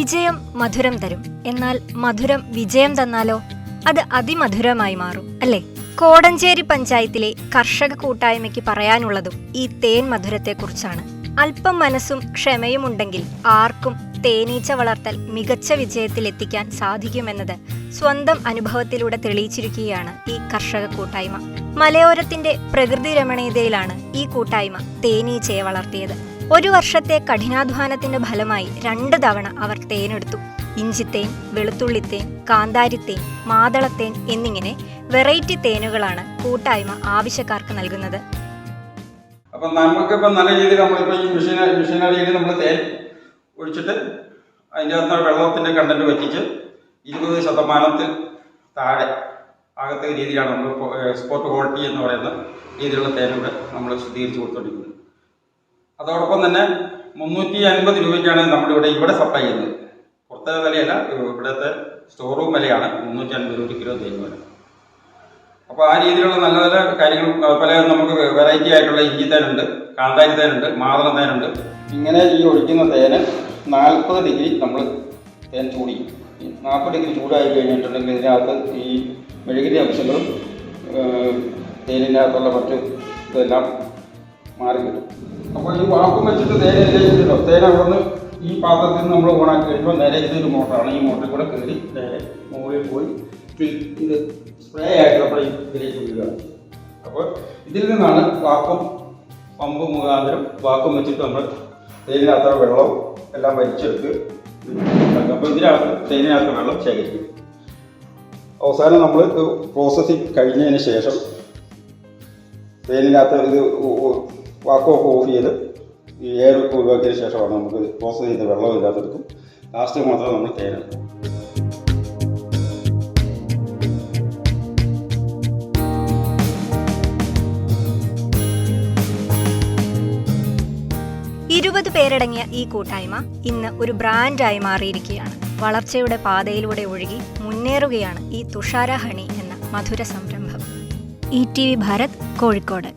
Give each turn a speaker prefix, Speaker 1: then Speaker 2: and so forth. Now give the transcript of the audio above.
Speaker 1: വിജയം മധുരം തരും. എന്നാൽ മധുരം വിജയം തന്നാലോ? അത് അതിമധുരമായി മാറും അല്ലേ? കോടഞ്ചേരി പഞ്ചായത്തിലെ കർഷക കൂട്ടായ്മയ്ക്ക് പറയാനുള്ളതും ഈ തേൻ മധുരത്തെക്കുറിച്ചാണ്. അല്പം മനസ്സും ക്ഷമയും ഉണ്ടെങ്കിൽ ആർക്കും തേനീച്ച വളർത്തൽ മികച്ച വിജയത്തിലെത്തിക്കാൻ സാധിക്കുമെന്നത് സ്വന്തം അനുഭവത്തിലൂടെ തെളിയിച്ചിരിക്കുകയാണ് ഈ കർഷക കൂട്ടായ്മ. മലയോരത്തിന്റെ പ്രകൃതി രമണീയതയിലാണ് ഈ കൂട്ടായ്മ തേനീച്ചയെ വളർത്തിയത്. ഒരു വർഷത്തെ കഠിനാധ്വാനത്തിന്റെ ഫലമായി രണ്ട് തവണ അവർ തേനെടുത്തു. ഇഞ്ചിത്തേൻ വെളുത്തുള്ളിത്തേൻ കാന്താരിത്തേൻ മാതളത്തേൻ എന്നിങ്ങനെ വെറൈറ്റി തേനുകളാണ് കൂട്ടായ്മ ആവശ്യക്കാർക്ക് നൽകുന്നത്.
Speaker 2: അപ്പൊ നമുക്കിപ്പോൾ നല്ല രീതിയിൽ നമ്മളിപ്പോൾ ഈ മെഷീന മെഷീനറിയിൽ നമ്മൾ തേൻ ഒഴിച്ചിട്ട് അതിന്റെ അകത്ത് വെള്ളത്തിന്റെ കണ്ടന്റ് വറ്റിച്ച് ഇരുപത് ശതമാനത്തിൽ താഴെ ആകത്തെ രീതിയിലാണ് നമ്മൾ എക്സ്പോർട്ട് ക്വാളിറ്റി എന്ന് പറയുന്ന രീതിയിലുള്ള തേനുകൾ നമ്മൾ ശുദ്ധീകരിച്ച് കൊടുത്തുകൊണ്ടിരിക്കുന്നത് അതോടൊപ്പം തന്നെ മുന്നൂറ്റി അൻപത് രൂപയ്ക്കാണ് നമ്മളിവിടെ ഇവിടെ സപ്ലൈ ചെയ്യുന്നത്. പുറത്തെ വിലയല്ല ഇവിടുത്തെ സ്റ്റോർ റൂം വിലയാണ് മുന്നൂറ്റി അൻപത് രൂപ കിലോ തേങ്ങ വില അപ്പോൾ ആ രീതിയിലുള്ള നല്ല നല്ല കാര്യങ്ങൾ പല നമുക്ക് വെറൈറ്റി ആയിട്ടുള്ള ഇഞ്ചി തേനുണ്ട് കാന്താരി തേനുണ്ട് മാതളം തേനുണ്ട് ഇങ്ങനെ ഈ ഒഴിക്കുന്ന തേന് നാൽപ്പത് ഡിഗ്രി നമ്മൾ തേൻ ചൂടി. നാൽപ്പത് ഡിഗ്രി ചൂടായി കഴിഞ്ഞിട്ടുണ്ടെങ്കിൽ ഇതിനകത്ത് ഈ മെഴുകിന്റെ അംശങ്ങളും തേനിനകത്തുള്ള മറ്റ് ഇതെല്ലാം മാറി അപ്പോൾ ഈ വാക്കും വെച്ചിട്ട് തേൻ ഇതിലേക്കിട്ടോ തേന അവിടെ നിന്ന് ഈ പാത്രത്തിൽ നിന്ന് നമ്മൾ ഓണാക്കി കഴിയുമ്പോൾ നേരെ ഇതൊരു മോട്ടറാണ്. ഈ മോട്ടറിൽ കൂടെ കയറി നേരെ മുകളിൽ പോയി ഇത് സ്പ്രേ ആയിട്ട് നമ്മുടെ ഇതിലേക്ക് വീഴുകയാണ് അപ്പോൾ ഇതിൽ നിന്നാണ് വാക്കും പമ്പ് മുഖാന്തരം വാക്കും വെച്ചിട്ട് നമ്മൾ തേനിനകത്ത വെള്ളവും എല്ലാം വലിച്ചെടുത്ത് അപ്പോൾ ഇതിനകത്ത് തേനിനകത്ത് വെള്ളം ശേഖരിക്കും. അവസാനം നമ്മൾ പ്രോസസ്സിങ് കഴിഞ്ഞതിന് ശേഷം തേനിനകത്ത് ഇത് വാക്കമൊക്കെ ഓഫ് ചെയ്ത് ഈ ഏറൊക്കെ ഒഴിവാക്കിയതിന് ശേഷമാണ് നമുക്ക് പ്രോസസ്സ് ചെയ്ത് വെള്ളം ഇതിനകത്തെടുക്കും ലാസ്റ്റ് മാത്രം നമ്മൾ തേനെടുക്കും
Speaker 1: ഇരുപത് പേരടങ്ങിയ ഈ കൂട്ടായ്മ ഇന്ന് ഒരു ബ്രാൻഡായി മാറിയിരിക്കുകയാണ്. വളർച്ചയുടെ പാതയിലൂടെ ഒഴുകി മുന്നേറുകയാണ് ഈ തുഷാര ഹണി എന്ന മധുര സംരംഭം E T V Bharat Kozhikode.